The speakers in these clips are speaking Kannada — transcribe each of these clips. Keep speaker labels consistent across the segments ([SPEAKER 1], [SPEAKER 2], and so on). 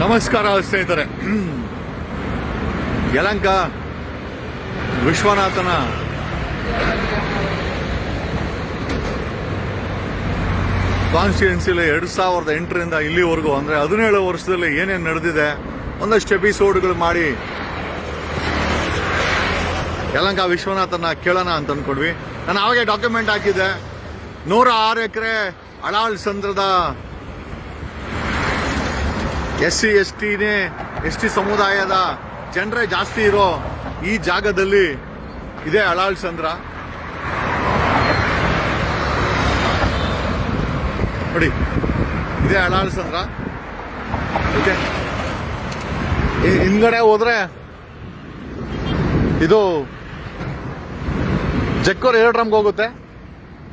[SPEAKER 1] ನಮಸ್ಕಾರ ಸ್ನೇಹಿತರೆ. ಯಲಂಕ ವಿಶ್ವನಾಥನ ಕಾನ್ಸ್ಟಿಟ್ಯೂನ್ಸಿಲಿ ಎರಡು ಸಾವಿರದ ಎಂಟರಿಂದ ಇಲ್ಲಿವರೆಗೂ, ಅಂದರೆ ಹದಿನೇಳು ವರ್ಷದಲ್ಲಿ ಏನೇನು ನಡೆದಿದೆ ಒಂದಷ್ಟು ಎಪಿಸೋಡ್ಗಳು ಮಾಡಿ ಯಲಂಕ ವಿಶ್ವನಾಥನ ಕೇಳೋಣ ಅಂತ ಅಂದ್ಕೊಂಡ್ವಿ ನಾನು ಅವಾಗೆ ಡಾಕ್ಯುಮೆಂಟ್ ಹಾಕಿದ್ದೆ. ನೂರ ಆರು ಎಕರೆ ಅಳಾಳ್ ಸಂದ್ರದ ಎಸ್ ಸಿ ಎಸ್ ಟಿನೇ ಎಸ್ ಟಿ ಸಮುದಾಯದ ಜನರೇ ಜಾಸ್ತಿ ಇರೋ ಈ ಜಾಗದಲ್ಲಿ ಇದೆ ಅಳಾಳ್ ಚಂದ್ರ ನೋಡಿ, ಇದೆ ಅಳಾಳ್ ಚಂದ್ರ ಓಕೆ? ಹಿಂದ್ಗಡೆ ಹೋದ್ರೆ ಇದು ಜಕ್ಕೂರ್ ಏರ್ಡ್ರಮ್ಗೆ ಹೋಗುತ್ತೆ.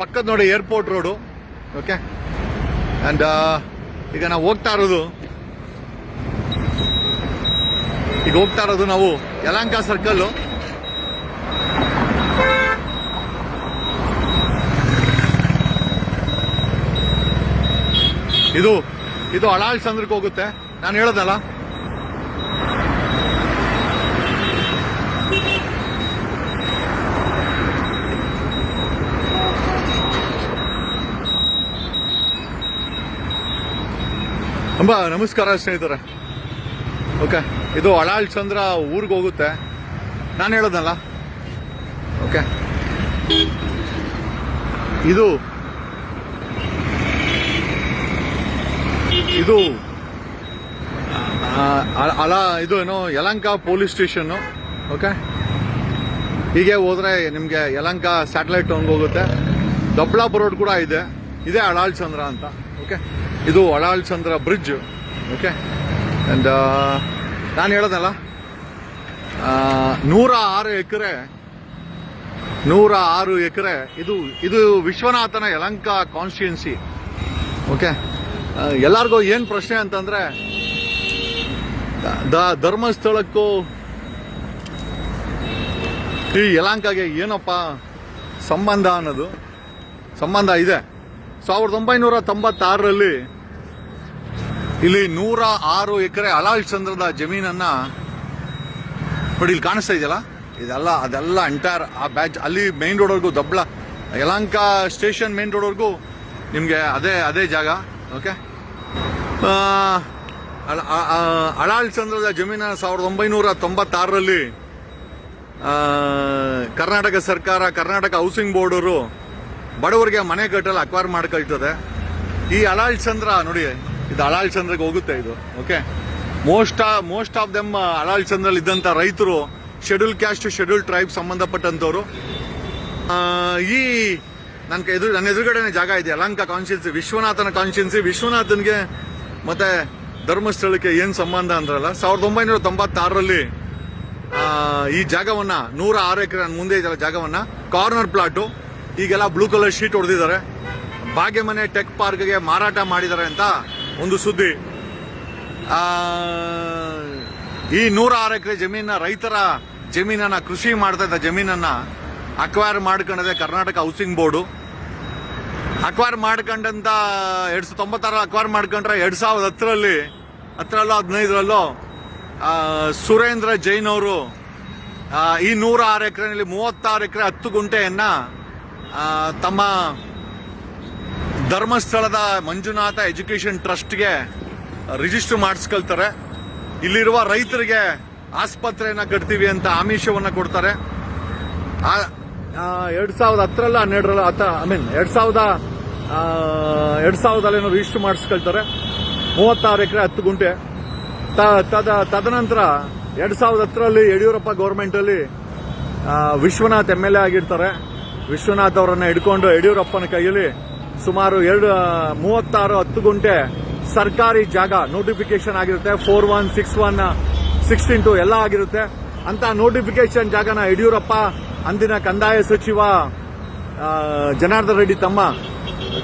[SPEAKER 1] ಪಕ್ಕದ ನೋಡಿ ಏರ್ಪೋರ್ಟ್ ರೋಡು. ಓಕೆ? ಆ್ಯಂಡ್ ಈಗ ನಾವು ಹೋಗ್ತಾ ಇರೋದು ಈಗ ಹೋಗ್ತಾ ಇರೋದು ನಾವು ಯಲಂಕ ಸರ್ಕಲ್ ಇದು ಇದು ಅಳಾಳ್ ಚಂದ್ರಕ್ಕೆ ಹೋಗುತ್ತೆ. ನಾನು ಹೇಳೋದಲ್ಲ? ತುಂಬ ನಮಸ್ಕಾರ ಸ್ನೇಹಿತರೆ. ಓಕೆ ಇದು ಅಳಾಳ್ ಚಂದ್ರ ಊರಿಗೆ ಹೋಗುತ್ತೆ. ನಾನು ಹೇಳೋದಲ್ಲ? ಓಕೆ ಇದು ಇದು ಅಲ, ಇದು ಏನು, ಯಲಂಕ ಪೊಲೀಸ್ ಸ್ಟೇಷನ್ನು ಓಕೆ ಹೀಗೆ ಹೋದ್ರೆ ನಿಮಗೆ ಯಲಂಕ ಸ್ಯಾಟಲೈಟ್ ಟೌನ್ಗೆ ಹೋಗುತ್ತೆ. ದೊಬ್ಳಾಪುರ ರೋಡ್ ಕೂಡ ಇದೆ. ಇದೇ ಅಳಾಳ್ ಚಂದ್ರ ಅಂತ. ಓಕೆ ಇದು Alal Chandra bridge. Okay and ನಾನು ಹೇಳೋದಲ್ಲ. ನೂರ ಆರು ಎಕರೆ, ನೂರ ಆರು ಎಕರೆ, ಇದು ಇದು ವಿಶ್ವನಾಥನ ಯಲಂಕ ಕಾನ್ಸ್ಟಿಟ್ಯೂನ್ಸಿ ಓಕೆ ಎಲ್ಲರಿಗೂ ಏನು ಪ್ರಶ್ನೆ ಅಂತಂದರೆ, ದ, ಧರ್ಮಸ್ಥಳಕ್ಕೂ ಈ ಯಲಂಕಾಗೆ ಏನಪ್ಪ ಸಂಬಂಧ ಅನ್ನೋದು? ಸಂಬಂಧ ಇದೆ. ಸಾವಿರದ ಒಂಬೈನೂರ ತೊಂಬತ್ತಾರರಲ್ಲಿ ಇಲ್ಲಿ ನೂರ ಆರು ಎಕರೆ ಅಲಾಲ್ ಚಂದ್ರದ ಜಮೀನನ್ನ ನೋಡಿ ಇಲ್ಲಿ ಕಾಣಿಸ್ತಾ ಇದೆಯಲ್ಲ? ಇದೆಲ್ಲ ಅದೆಲ್ಲ ಎಂಟೈರ್ ಆ ಬ್ಯಾಚ್ ಅಲ್ಲಿ ಮೇನ್ ರೋಡ್ವರೆಗೂ ದಬ್ಳ ಯಲಂಕ ಸ್ಟೇಷನ್ ಮೇನ್ ರೋಡ್ವರೆಗೂ ನಿಮಗೆ ಅದೇ ಅದೇ ಜಾಗ ಓಕೆ ಅಳಾಳ್ ಚಂದ್ರದ ಜಮೀನ ಸಾವಿರದ ಒಂಬೈನೂರ ತೊಂಬತ್ತಾರರಲ್ಲಿ ಕರ್ನಾಟಕ ಸರ್ಕಾರ, ಕರ್ನಾಟಕ ಹೌಸಿಂಗ್ ಬೋರ್ಡರು ಬಡವರಿಗೆ ಮನೆ ಕಟ್ಟಲು ಅಕ್ವೈರ್ ಮಾಡ್ಕೊಳ್ತದೆ. ಈ ಅಳಾಳ್ ಚಂದ್ರ ನೋಡಿ ಇದು ಅಳಾಲ್ ಚಂದ್ರಗೆ ಹೋಗುತ್ತೆ ಇದು okay most most of them ಅಳಾಳ್ ಚಂದ್ರಲ್ಲಿ ಇದ್ದಂಥ ರೈತರು ಶೆಡ್ಯೂಲ್ ಕ್ಯಾಸ್ಟ್ ಶೆಡ್ಯೂಲ್ ಟ್ರೈಬ್ ಸಂಬಂಧಪಟ್ಟಂಥವ್ರು ಈ ನನ್ನ ಎದುರು ನನ್ನ ಎದುರುಗಡೆನೇ ಜಾಗ ಇದೆ, ಅಲಂಕ ಕಾನ್ಸ್ಟಿಟ್ಯೂನ್ಸಿ ವಿಶ್ವನಾಥನ ಕಾನ್ಸ್ಟಿಟ್ಯೂನ್ಸಿ ವಿಶ್ವನಾಥನ್ಗೆ ಮತ್ತೆ ಧರ್ಮಸ್ಥಳಕ್ಕೆ ಏನು ಸಂಬಂಧ ಅಂದ್ರಲ್ಲ, ಸಾವಿರದ ಒಂಬೈನೂರ ತೊಂಬತ್ತಾರರಲ್ಲಿ ಈ ಜಾಗವನ್ನ, ನೂರ ಆರು ಎಕರೆ ಮುಂದೆ ಇದೆಯಲ್ಲ ಜಾಗವನ್ನ ಕಾರ್ನರ್ ಪ್ಲಾಟು ಈಗೆಲ್ಲ ಬ್ಲೂ ಕಲರ್ ಶೀಟ್ ಹೊಡೆದಿದ್ದಾರೆ. ಭಾಗ್ಯಮನೆ ಟೆಕ್ ಪಾರ್ಕ್ಗೆ ಮಾರಾಟ ಮಾಡಿದ್ದಾರೆ ಅಂತ ಒಂದು ಸುದ್ದಿ. ಈ ನೂರ ಆರು ಎಕರೆ ಜಮೀನ ರೈತರ ಜಮೀನನ್ನ ಕೃಷಿ ಮಾಡ್ತಾ ಇದ್ದ ಜಮೀನನ್ನ ಅಕ್ವೈರ್ ಮಾಡ್ಕೊಂಡಿದೆ ಕರ್ನಾಟಕ ಹೌಸಿಂಗ್ ಬೋರ್ಡು ಅಕ್ವೈರ್ ಮಾಡ್ಕೊಂಡಂತ ಎರಡ್ ಸಾವಿರದ ತೊಂಬತ್ತಾರ ಅಕ್ವೈರ್ ಮಾಡ್ಕೊಂಡ್ರೆ ಎರಡ್ ಸಾವಿರದ ಹತ್ತರಲ್ಲಿ, ಹತ್ತರಲ್ಲೋ ಹದಿನೈದರಲ್ಲೋ ಸುರೇಂದ್ರ ಜೈನ್ ಅವರು ಈ ನೂರ ಆರು ಎಕರೆನಲ್ಲಿ ಮೂವತ್ತಾರು ಎಕರೆ ಹತ್ತು ಗುಂಟೆಯನ್ನ ತಮ್ಮ ಧರ್ಮಸ್ಥಳದ ಮಂಜುನಾಥ ಎಜುಕೇಷನ್ ಟ್ರಸ್ಟ್ಗೆ ರಿಜಿಸ್ಟರ್ ಮಾಡಿಸ್ಕೊಳ್ತಾರೆ. ಇಲ್ಲಿರುವ ರೈತರಿಗೆ ಆಸ್ಪತ್ರೆಯನ್ನು ಕಟ್ತೀವಿ ಅಂತ ಆಮಿಷವನ್ನು ಕೊಡ್ತಾರೆ. ಎರಡು ಸಾವಿರದ ಹತ್ತರಲ್ಲ, ಹನ್ನೆರಡರಲ್ಲ, ಹತ್ತ, ಐ ಮೀನ್, ಎರಡ್ ಸಾವಿರದ ಎರಡು ಎರಡ್ ಸಾವಿರದಲ್ಲಿ ರಿಜಿಸ್ಟರ್ ಮಾಡಿಸ್ಕೊಳ್ತಾರೆ. ಮೂವತ್ತಾರು ಎಕರೆ ಹತ್ತು ಗುಂಟೆ. ತದ, ತದನಂತರ ಎರಡು ಸಾವಿರದ ಹತ್ತರಲ್ಲಿ ಯಡಿಯೂರಪ್ಪ ಗೌರ್ಮೆಂಟಲ್ಲಿ ವಿಶ್ವನಾಥ್ ಎಂ ಎಲ್ ಎ ಆಗಿರ್ತಾರೆ. ವಿಶ್ವನಾಥ್ ಅವರನ್ನು ಹಿಡ್ಕೊಂಡು ಯಡಿಯೂರಪ್ಪನ ಕೈಯಲ್ಲಿ ಸುಮಾರು ಎರಡು ಮೂವತ್ತಾರು ಹತ್ತು ಗುಂಟೆ ಸರ್ಕಾರಿ ಜಾಗ ನೋಟಿಫಿಕೇಶನ್ ಆಗಿರುತ್ತೆ. Four one six one sixteen two ಎಲ್ಲ ಆಗಿರುತ್ತೆ. ಅಂತ ನೋಟಿಫಿಕೇಶನ್ ಜಾಗನ ಯಡಿಯೂರಪ್ಪ, ಅಂದಿನ ಕಂದಾಯ ಸಚಿವ ಜನಾರ್ದನ ರೆಡ್ಡಿ ತಮ್ಮ,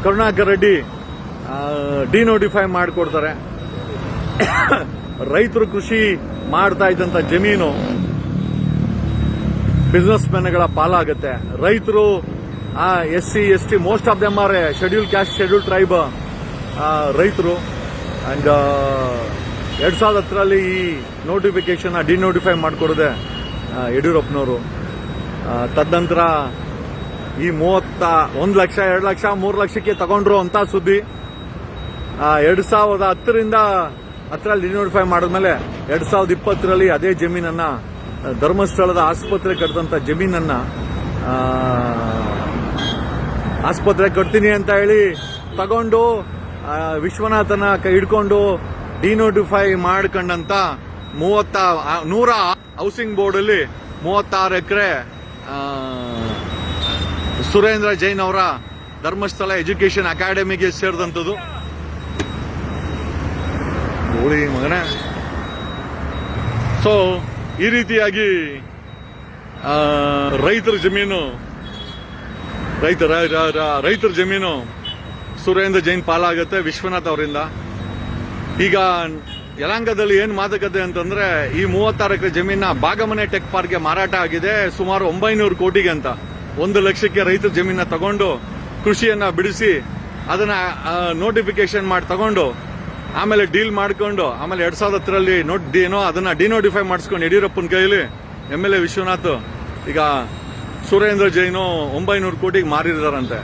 [SPEAKER 1] ಕರುಣಾಕರ್ ರೆಡ್ಡಿ ಡಿನೋಟಿಫೈ ಮಾಡಿಕೊಡ್ತಾರೆ. ರೈತರು ಕೃಷಿ ಮಾಡ್ತಾ ಇದ್ದಂಥ ಜಮೀನು ಬಿಸ್ನೆಸ್ ಮೆನ್ಗಳ ಪಾಲಾಗುತ್ತೆ. ರೈತರು S C S T most of them are schedule caste schedule tribe ರೈತರು. ಅಂಡ್ ಎರಡು ಸಾವಿರದ ಹತ್ತರಲ್ಲಿ ಈ ನೋಟಿಫಿಕೇಶನ್ ಡಿನೋಟಿಫೈ ಮಾಡಿಕೊಡದೆ ಯಡಿಯೂರಪ್ಪನವರು. ತದನಂತರ ಈ ಮೂವತ್ತ, ಒಂದು ಲಕ್ಷ, ಎರಡು ಲಕ್ಷ, ಮೂರು ಲಕ್ಷಕ್ಕೆ ತಗೊಂಡ್ರು ಅಂತ ಸುದ್ದಿ. ಎರಡು ಸಾವಿರದ ಹತ್ತರಿಂದ ಹತ್ತರಲ್ಲಿ ಡಿನೋಟಿಫೈ ಮಾಡಿದ್ಮೇಲೆ ಎರಡು ಸಾವಿರದ ಇಪ್ಪತ್ತರಲ್ಲಿ ಅದೇ ಜಮೀನನ್ನು, ಧರ್ಮಸ್ಥಳದ ಆಸ್ಪತ್ರೆ ಕಟ್ಟಿದಂಥ ಜಮೀನನ್ನ ಆಸ್ಪತ್ರೆ ಕಟ್ತೀನಿ ಅಂತ ಹೇಳಿ ತಗೊಂಡು ವಿಶ್ವನಾಥನ ಹಿಡ್ಕೊಂಡು ಡಿನೋಟಿಫೈ ಮಾಡ್ಕೊಂಡಂತ ಮೂವತ್ತ ನೂರ ಹೌಸಿಂಗ್ ಬೋರ್ಡ್ ಅಲ್ಲಿ ಮೂವತ್ತಾರು ಎಕರೆ ಸುರೇಂದ್ರ ಜೈನ್ ಅವರ ಧರ್ಮಸ್ಥಳ ಎಜುಕೇಶನ್ ಅಕಾಡೆಮಿಗೆ ಸೇರಿದಂಥದ್ದು. ಮಗನೇ. ಸೊ ಈ ರೀತಿಯಾಗಿ ರೈತರ ಜಮೀನು. ರೈತ ರೈತರ ಜಮೀನು. ಸುರೇಂದ್ರ ಜೈನ್ ಪಾಲಾಗುತ್ತೆ ವಿಶ್ವನಾಥ್ ಅವರಿಂದ. ಈಗ ಯಲಾಂಗದಲ್ಲಿ ಏನು ಮಾತುಕತೆ ಅಂತಂದ್ರೆ, ಈ ಮೂವತ್ತಾರು ಎಕರೆ ಜಮೀನ ಬಾಗಮನೆ ಟೆಕ್ ಪಾರ್ಕ್ಗೆ ಮಾರಾಟ ಆಗಿದೆ, ಸುಮಾರು ಒಂಬೈನೂರು ಕೋಟಿಗೆ ಅಂತ. ಒಂದು ಲಕ್ಷಕ್ಕೆ ರೈತರ ಜಮೀನ ತಗೊಂಡು, ಕೃಷಿಯನ್ನ ಬಿಡಿಸಿ, ಅದನ್ನ ನೋಟಿಫಿಕೇಶನ್ ಮಾಡಿ ತಗೊಂಡು, ಆಮೇಲೆ ಡೀಲ್ ಮಾಡ್ಕೊಂಡು, ಆಮೇಲೆ ಎರಡ್ ಸಾವಿರದ ಹತ್ತರಲ್ಲಿ ನೋಟ್, ಏನೋ ಅದನ್ನ ಡಿನೋಟಿಫೈ ಮಾಡಿಸ್ಕೊಂಡು ಯಡಿಯೂರಪ್ಪನ ಕೈಯಲ್ಲಿ, ಎಂ ಎಲ್ ಎ ವಿಶ್ವನಾಥ್. ಈಗ ಸುರೇಂದ್ರ ಜೈನು ಒಂಬೈನೂರು ಕೋಟಿಗೆ ಮಾರಿದಾರಂತೆ.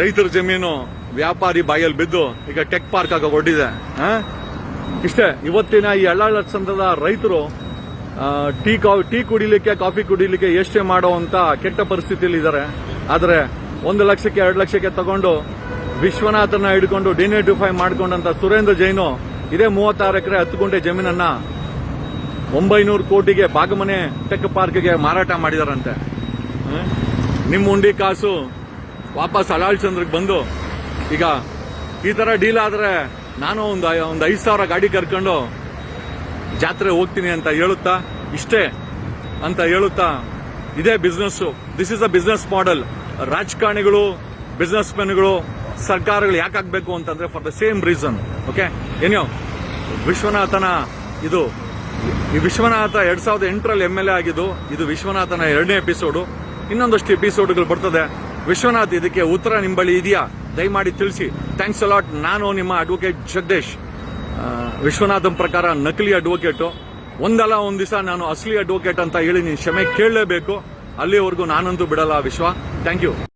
[SPEAKER 1] ರೈತರ ಜಮೀನು ವ್ಯಾಪಾರಿ ಬಾಯಲ್ಲಿ ಬಿದ್ದು ಈಗ ಟೆಕ್ ಪಾರ್ಕ್ ಆಗ ಒಡ್ಡಿದೆ? ಇಷ್ಟೇ, ಇವತ್ತಿನ ಈ ಹಳ್ಳ ಸಂಘದ ರೈತರು ಟೀ ಟೀ ಕುಡಿಲಿಕ್ಕೆ, ಕಾಫಿ ಕುಡಿಲಿಕ್ಕೆ ಎಷ್ಟೇ ಮಾಡುವಂತ ಕೆಟ್ಟ ಪರಿಸ್ಥಿತಿಯಲ್ಲಿ ಇದ್ದಾರೆ. ಆದರೆ ಒಂದು ಲಕ್ಷಕ್ಕೆ ಎರಡು ಲಕ್ಷಕ್ಕೆ ತಗೊಂಡು ವಿಶ್ವನಾಥನ ಹಿಡ್ಕೊಂಡು ಡಿನೇಟಿಫೈ ಮಾಡ್ಕೊಂಡಂತ ಸುರೇಂದ್ರ ಜೈನು ಇದೇ ಮೂವತ್ತಾರು ಎಕರೆ ಹತ್ತು ಗುಂಟೆ ಜಮೀನನ್ನ ಒಂಬೈನೂರು ಕೋಟಿಗೆ ಬಾಗಮನೆ ಟೆಕ್ ಪಾರ್ಕ್ಗೆ ಮಾರಾಟ ಮಾಡಿದಾರಂತೆ? ನಿಮ್ಮ ಉಂಡಿ ಕಾಸು ವಾಪಸ್ ಅಲಾಳ್ ಚಂದ್ರಕ್ಕೆ ಬಂದು, ಈಗ ಈ ತರ ಡೀಲ್ ಆದ್ರೆ ನಾನು ಒಂದು ಒಂದು ಐದು ಸಾವಿರ ಗಾಡಿ ಕರ್ಕೊಂಡು ಜಾತ್ರೆ ಹೋಗ್ತೀನಿ ಅಂತ ಹೇಳುತ್ತಾ? ಇಷ್ಟೇ ಅಂತ ಹೇಳುತ್ತಾ? ಇದೇ business this is a business model ರಾಜಕಾರಣಿಗಳು ಬಿಸ್ನೆಸ್ ಮೆನ್ಗಳು ಸರ್ಕಾರಗಳು ಯಾಕೆ ಆಗ್ಬೇಕು ಅಂತಂದ್ರೆ for the same reason okay ಏನೋ ವಿಶ್ವನಾಥನ ಇದು ಈ ವಿಶ್ವನಾಥ ಎರಡ್ ಸಾವಿರದ ಎಂಟರಲ್ಲಿ ಎಂ ಎಲ್ ಎ ಆಗಿದ್ದು, ಇದು ವಿಶ್ವನಾಥನ ಎರಡನೇ ಎಪಿಸೋಡು ಇನ್ನೊಂದಷ್ಟು ಎಪಿಸೋಡ್ಗಳು ಬರ್ತದೆ. ವಿಶ್ವನಾಥ್, ಇದಕ್ಕೆ ಉತ್ತರ ನಿಮ್ಮ ಬಳಿ ಇದೆಯಾ? ದಯಮಾಡಿ ತಿಳಿಸಿ. ಥ್ಯಾಂಕ್ಸ್ ಅಲಾಟ್ ನಾನು ನಿಮ್ಮ ಅಡ್ವೊಕೇಟ್ ಜಗದೀಶ್. ವಿಶ್ವನಾಥನ್ ಪ್ರಕಾರ ನಕಲಿ ಅಡ್ವೊಕೇಟು ಒಂದಲ್ಲ ಒಂದು ದಿವಸ ನಾನು ಅಸಲಿ ಅಡ್ವೊಕೇಟ್ ಅಂತ ಹೇಳಿ ನೀನು ಕ್ಷಮೆ ಕೇಳಲೇಬೇಕು. ಅಲ್ಲಿವರೆಗೂ ನಾನಂತೂ ಬಿಡಲ್ಲ ವಿಶ್ವ. Thank you